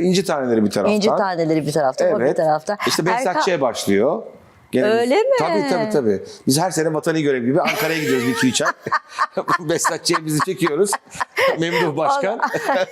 İnci taneleri bir taraftan. İnci taneleri bir tarafta, o bir Evet. tarafta. İşte Behzatçı'ya başlıyor. Gene Öyle mi? Tabii tabii tabii. Biz her sene vatani görev gibi Ankara'ya gidiyoruz bir iki üç ay. Behzatçı'ya bizi çekiyoruz. Memduh Başkan.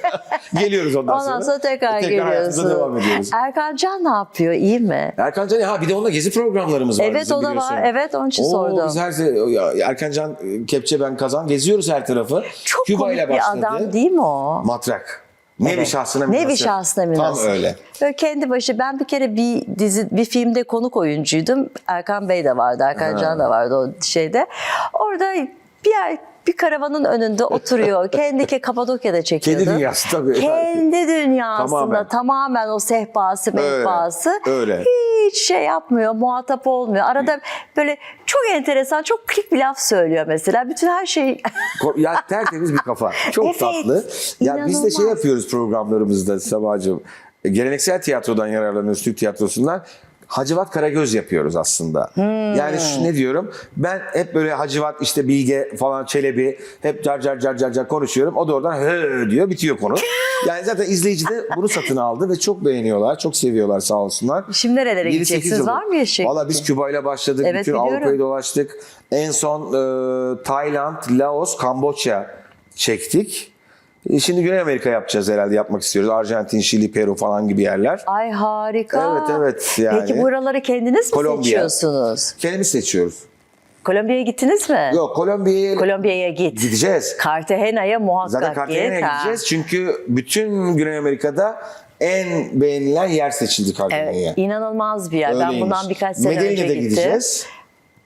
Geliyoruz ondan, Ondan sonra tekrar, hayatımıza geliyorsun. devam ediyoruz. Erkan Can ne yapıyor? İyi mi? Erkan Can ha bir de onunla gezi programlarımız var Evet bizim o da biliyorsun. var. Evet onun için Oo, sordum. Biz her se- ya, Erkan Can, Kepçe ben Kazan geziyoruz her tarafı. Çok Küba komik ile bir başladı. adam değil mi o? Matrak. Nevi Evet. şahsına Nevi münasır. şahsına münasır. Tam öyle. Böyle kendi başı ben bir kere bir dizi bir filmde konuk oyuncuydum. Erkan Bey de vardı, Erkan Can da vardı o şeyde. Orada bir yer bir karavanın önünde oturuyor. Kendi ke Kapadokya'da çekiyordu. Kendi dünyası tabii. Kendi dünyasında Tamamen. tamamen, o sehpası, Öyle, mehpası. öyle. Hiç şey yapmıyor, muhatap olmuyor. Arada böyle çok enteresan, çok klik bir laf söylüyor mesela. Bütün her şey Ya tertemiz bir kafa. Çok Evet, tatlı. Ya biz de şey inanılmaz. yapıyoruz programlarımızda Sabahcığım. Geleneksel tiyatrodan yararlanıyoruz Türk tiyatrosundan. Hacivat Karagöz yapıyoruz aslında. Hmm. Yani şu ne diyorum? Ben hep böyle Hacivat işte Bilge falan Çelebi hep car car car car car konuşuyorum. O da oradan hı diyor bitiyor konu. Yani zaten izleyici de bunu satın aldı ve çok beğeniyorlar. Çok seviyorlar sağ olsunlar. Şimdi nerelere 7-8 gideceksiniz? Var mı yaşayacak? Valla biz Küba ile başladık. Evet, Bütün. Avrupa'yı dolaştık. En son e, Tayland, Laos, Kamboçya çektik. E, Şimdi Güney Amerika yapacağız herhalde yapmak istiyoruz. Arjantin, Şili, Peru falan gibi yerler. Ay harika. Evet, evet, yani. Peki buraları kendiniz mi Kolombiya. seçiyorsunuz? Kendimiz seçiyoruz. Kolombiya'ya gittiniz mi? Yok Kolombiya'ya Kolombiya'ya git. gideceğiz. Cartagena'ya muhakkak Zaten Cartagena'ya git. gideceğiz. Çünkü bütün Güney Amerika'da en beğenilen yer seçildi Cartagena'ya. Evet, inanılmaz bir yer. Ben Öyleymiş. bundan birkaç sene Medellin'e önce de gittim. gideceğiz.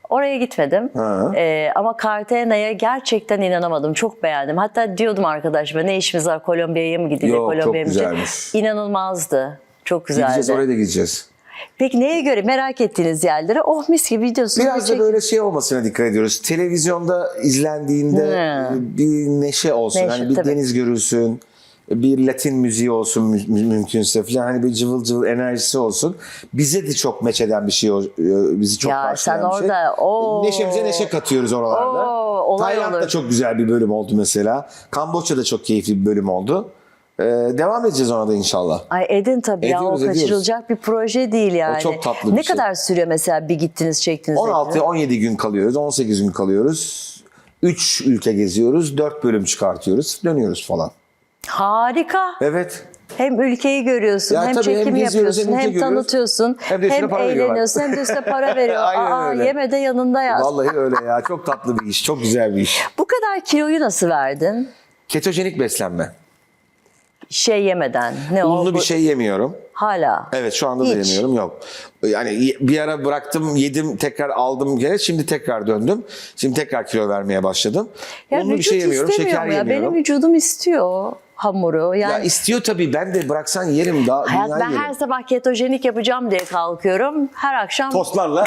Oraya gitmedim. Ha. Ee, ama Cartagena'ya gerçekten inanamadım. Çok beğendim. Hatta diyordum arkadaşıma ne işimiz var Kolombiya'ya mı gidilir? Yok, çok güzelmiş. İnanılmazdı. Çok güzeldi. Gideceğiz oraya da gideceğiz. Peki neye göre merak ettiğiniz yerlere? Oh mis gibi gidiyorsunuz. Biraz da Çek- böyle şey olmasına dikkat ediyoruz. Televizyonda izlendiğinde Hı. bir neşe olsun. Neşe, hani bir tabii. deniz görülsün. Bir Latin müziği olsun mü- mü- mümkünse falan hani bir cıvıl cıvıl enerjisi olsun. Bize de çok meç eden bir şey o. e, Bizi çok Ya karşılayan sen bir şey. orada, oo. Neşemize neşe katıyoruz oralarda. Oo, olay Tayland da olur. çok güzel bir bölüm oldu mesela. Kamboçya da çok keyifli bir bölüm oldu. Ee, devam edeceğiz ona da inşallah. Ay edin tabii ya o Ediyoruz, ediyoruz. kaçırılacak bir proje değil yani. çok tatlı bir Ne şey. kadar sürüyor mesela bir gittiniz çektiniz? 16-17 gün kalıyoruz, 18 gün kalıyoruz. 3 ülke geziyoruz, 4 bölüm çıkartıyoruz, dönüyoruz falan. Harika. Evet. Hem ülkeyi görüyorsun, Ya hem tabii hem çekim geziyoruz, yapıyorsun, hem hem, ülke görüyoruz. tanıtıyorsun, Hem de üstüne hem para veriyorlar. eğleniyorsun, hem de üstüne para veriyor. Aynen Aa, öyle. yeme de yanında yaz. Vallahi öyle ya. Çok tatlı bir iş, çok güzel bir iş. Bu kadar kiloyu nasıl verdin? Ketojenik beslenme. Şey yemeden. Ne o? Unlu Bu- bir şey yemiyorum. Hala. Evet şu anda da Hiç. yemiyorum yok. Yani y- bir ara bıraktım, yedim, tekrar aldım gene. Şimdi tekrar döndüm. Şimdi tekrar kilo vermeye başladım. Ya Unlu bir vücut şey yemiyorum, istemiyor şeker mu ya? yemiyorum. Benim vücudum istiyor hamuru. Yani Ya istiyor tabii. Ben de bıraksan yerim daha Hayat ben yerim. her sabah ketojenik yapacağım diye kalkıyorum. Her akşam Tostlarla.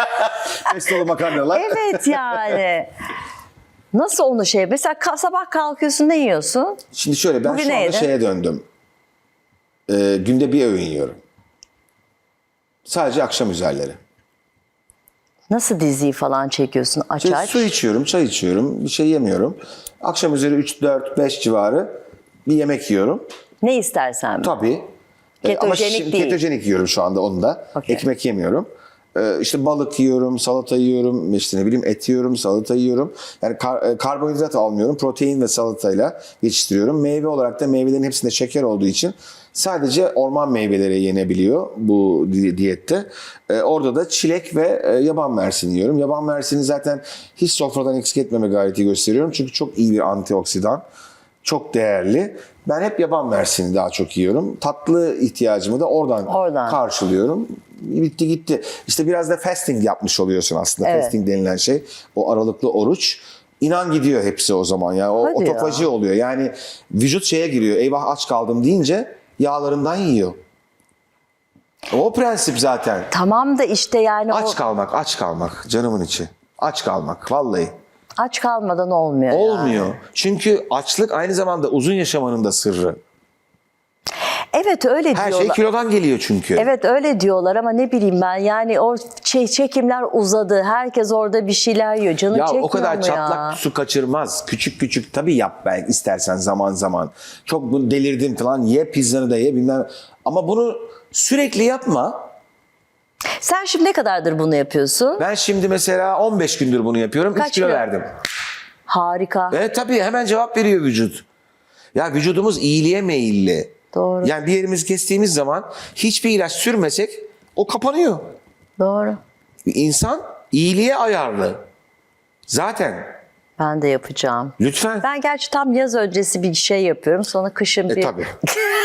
Pestolu makarnalar. Evet yani. Nasıl onu şey? Mesela sabah kalkıyorsun ne yiyorsun? Şimdi şöyle ben Bugün şu anda yedin? şeye döndüm. Ee, günde bir öğün yiyorum. Sadece akşam üzerleri. Nasıl diziyi falan çekiyorsun aç Şey, aç? su içiyorum, çay içiyorum, bir şey yemiyorum. Akşam üzeri 3, 4, 5 civarı bir yemek yiyorum. Ne istersen. Tabii. Ee, ama Ketojenik şimdi değil. Ketojenik yiyorum şu anda onu da. Okey. Ekmek yemiyorum. Ee, işte balık yiyorum, salata yiyorum, işte ne bileyim et yiyorum, salata yiyorum. Yani kar- e, karbonhidrat almıyorum. Protein ve salatayla geçiştiriyorum. Meyve olarak da meyvelerin hepsinde şeker olduğu için sadece orman meyveleri yenebiliyor bu di- diyette. Ee, orada da çilek ve e, yaban mersini yiyorum. Yaban mersini zaten hiç sofradan eksik etmeme gayreti gösteriyorum. Çünkü çok iyi bir antioksidan çok değerli. Ben hep yaban mersini daha çok yiyorum. Tatlı ihtiyacımı da oradan, Oradan. karşılıyorum. Bitti gitti. İşte biraz da fasting yapmış oluyorsun aslında. Evet. Fasting denilen şey. O aralıklı oruç. İnan gidiyor hepsi o zaman. Yani o Hadi otofaji ya. oluyor. Yani vücut şeye giriyor. Eyvah aç kaldım deyince yağlarından yiyor. O prensip zaten. Tamam da işte yani o Aç kalmak, aç kalmak. Canımın içi. Aç kalmak vallahi. Aç kalmadan olmuyor. yani. Olmuyor. Çünkü açlık aynı zamanda uzun yaşamanın da sırrı. Evet öyle Her şey diyorlar. kilodan geliyor çünkü. Evet öyle diyorlar ama ne bileyim ben yani o şey, çekimler uzadı. Herkes orada bir şeyler yiyor. Canın Ya çekmiyor o kadar mu çatlak ya? su kaçırmaz. Küçük küçük tabii yap belki istersen zaman zaman. Çok delirdim falan ye pizzanı da ye bilmem. Ama bunu sürekli yapma. Sen şimdi ne kadardır bunu yapıyorsun? Ben şimdi mesela 15 gündür bunu yapıyorum. 3 Kaç kilo kilo? verdim. Harika. Evet tabii hemen cevap veriyor vücut. Ya vücudumuz iyiliğe meyilli. Doğru. Yani bir yerimizi kestiğimiz zaman hiçbir ilaç sürmesek o kapanıyor. Doğru. İnsan iyiliğe ayarlı. Zaten Ben de yapacağım. lütfen. Ben gerçi tam yaz öncesi bir şey yapıyorum. Sonra kışın E, bir... tabii.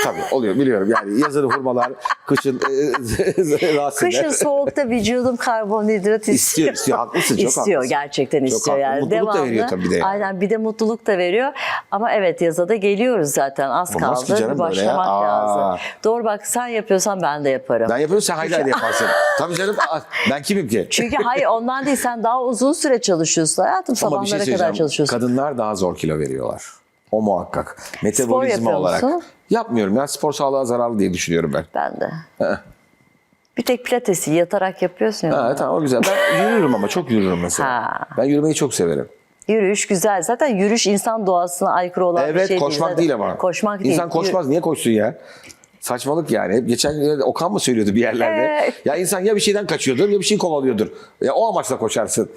tabii oluyor biliyorum. Yani yazın hurmalar, kışın e, rahatsız. Kışın soğukta vücudum karbonhidrat istiyor. İstiyor, istiyor. Haklısın, çok İstiyor, haklısın. gerçekten Çok istiyor haklı. yani. Mutluluk da Devamlı. veriyor tabii bir de. Aynen bir de mutluluk da veriyor. Ama evet yaza da geliyoruz zaten. Az Olmaz kaldı. ki canım ya. başlamak Aa. lazım. Doğru bak sen yapıyorsan ben de yaparım. Ben yapıyorum sen haydi yaparsın. tabii canım aa, ben kimim ki? Çünkü hayır ondan değil sen daha uzun süre çalışıyorsun hayatım. Ama bir Sabahlara şey kadar söyleyeceğim. çalışıyorsun. Kadınlar daha zor kilo veriyorlar. O muhakkak. Metabolizma olarak. musun? Yapmıyorum ya spor sağlığa zararlı diye düşünüyorum ben. Ben de. bir tek pilatesi yatarak yapıyorsun ya. Ha, tamam o güzel. Ben yürürüm ama çok yürürüm mesela. Ha. Ben yürümeyi çok severim. Yürüyüş güzel. Zaten yürüyüş insan doğasına aykırı olan bir Evet şey koşmak değil. değil Zaten. ama. Koşmak değil. İnsan koşmaz niye koşsun ya? Saçmalık yani. Hep Geçen gün Okan mı söylüyordu bir yerlerde? Ee. Ya insan ya bir şeyden kaçıyordur ya bir şey kovalıyordur. Ya o amaçla koşarsın.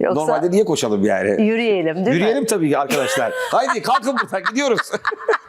Yoksa- Normalde niye koşalım yani? Yürüyelim değil mi? Yürüyelim tabii ki arkadaşlar. Haydi kalkın buradan gidiyoruz.